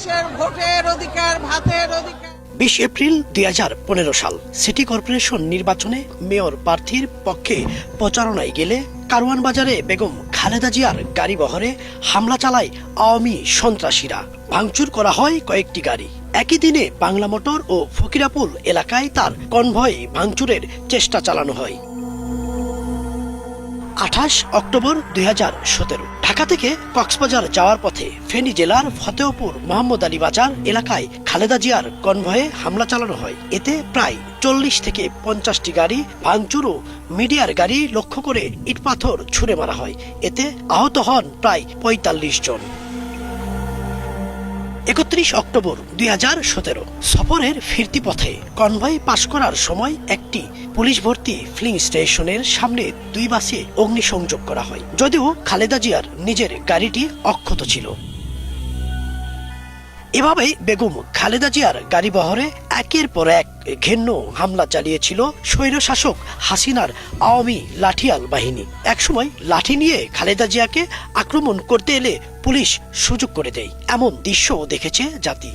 মানুষের ভোটের অধিকার, ভাতের অধিকার। বিশ এপ্রিল দুই হাজার পনেরো সাল সিটি কর্পোরেশন নির্বাচনে মেয়র প্রার্থীর পক্ষে প্রচারণায় গেলে কারওয়ান বাজারে বেগম খালেদা জিয়ার গাড়ি বহরে হামলা চালায় আওয়ামী সন্ত্রাসীরা। ভাঙচুর করা হয় কয়েকটি গাড়ি। একই দিনে বাংলা মোটর ও ফকিরাপুল এলাকায় তার কনভয় ভাঙচুরের চেষ্টা চালানো হয়। আঠাশ অক্টোবর দুই হাজার সতেরো। ঢাকা থেকে কক্সবাজার যাওয়ার পথে ফেনী জেলার ফতেহপুর মোহাম্মদ আলী বাজার এলাকায় খালেদা জিয়ার কনভয়ে হামলা চালানো হয়। এতে প্রায় চল্লিশ থেকে পঞ্চাশটি গাড়ি, ভাঙচুর ও মিডিয়ার গাড়ি লক্ষ্য করে ইটপাথর ছুড়ে মারা হয়। এতে আহত হন প্রায় পঁয়তাল্লিশ জন। একত্রিশ অক্টোবর দুই হাজার সতেরো। সফরের ফিরতি পথে কনভয় পাশ করার সময় একটি পুলিশ ভর্তি ফ্লিং স্টেশনের সামনে দুই বাসে অগ্নিসংযোগ করা হয়। যদিও খালেদা জিয়ার নিজের গাড়িটি অক্ষত ছিল। এভাবেই বেগম খালেদা জিয়ার গাড়ি বহরে একের পর এক ঘেন্ন হামলা চালিয়েছিল স্বৈরশাসক হাসিনার আওয়ামী লাঠিয়াল বাহিনী। একসময় লাঠি নিয়ে খালেদা জিয়াকে আক্রমণ করতে এলে পুলিশ সুযোগ করে দেয়। এমন দৃশ্যও দেখেছে জাতি।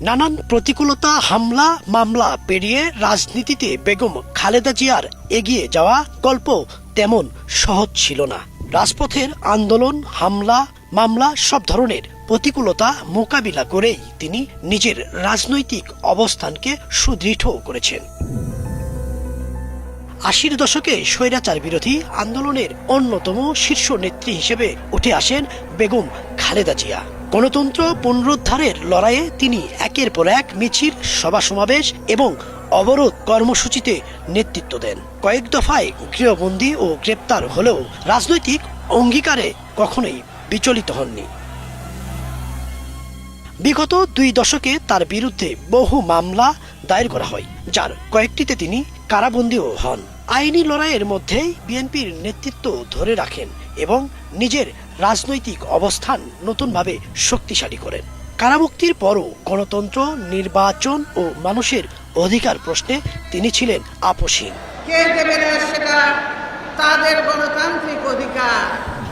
নানান প্রতিকূলতা, হামলা, মামলা পেরিয়ে রাজনীতিতে বেগম খালেদা জিয়ার এগিয়ে যাওয়া গল্প তেমন সহজ ছিল না। রাজপথের আন্দোলন, হামলা, মামলা সব ধরনের প্রতিকূলতা মোকাবিলা করেই তিনি নিজের রাজনৈতিক অবস্থানকে সুদৃঢ় করেছেন। আশির দশকে স্বৈরাচার বিরোধী আন্দোলনের অন্যতম শীর্ষ নেত্রী হিসেবে উঠে আসেন বেগম খালেদা জিয়া। গণতন্ত্র পুনরুদ্ধারের লড়াইয়ে তিনি একের পর এক মিছিল, সভা সমাবেশ এবং অবরোধ কর্মসূচিতে নেতৃত্ব দেন। কয়েক দফায় গৃহবন্দী ও গ্রেপ্তার হলেও রাজনৈতিক অঙ্গীকারে কখনোই বিচলিত হননি। বিগত দুই দশকে তার বিরুদ্ধে বহু মামলা দায়ের করা হয় যার কয়েকটিতে তিনি কারাবন্দীও হন। আইনি লড়াইয়ের মধ্যেই বিএনপির নেতৃত্ব ধরে রাখেন এবং নিজের রাজনৈতিক অবস্থান নতুনভাবে শক্তিশালী করেন। কারামুক্তির পরও গণতন্ত্র নির্বাচন ও মানুষের অধিকার প্রশ্নে তিনি ছিলেন আপোষহীন।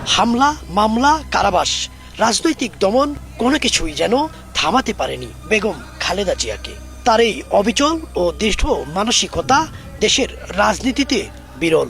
হামলা মামলা কারাবাস রাজনৈতিক দমন কোনো কিছুই যেন থামাতে পারেনি বেগম খালেদা জিয়াকে। তার এই অবিচল ও দৃঢ় মানসিকতা দেশের রাজনীতিতে বিরল।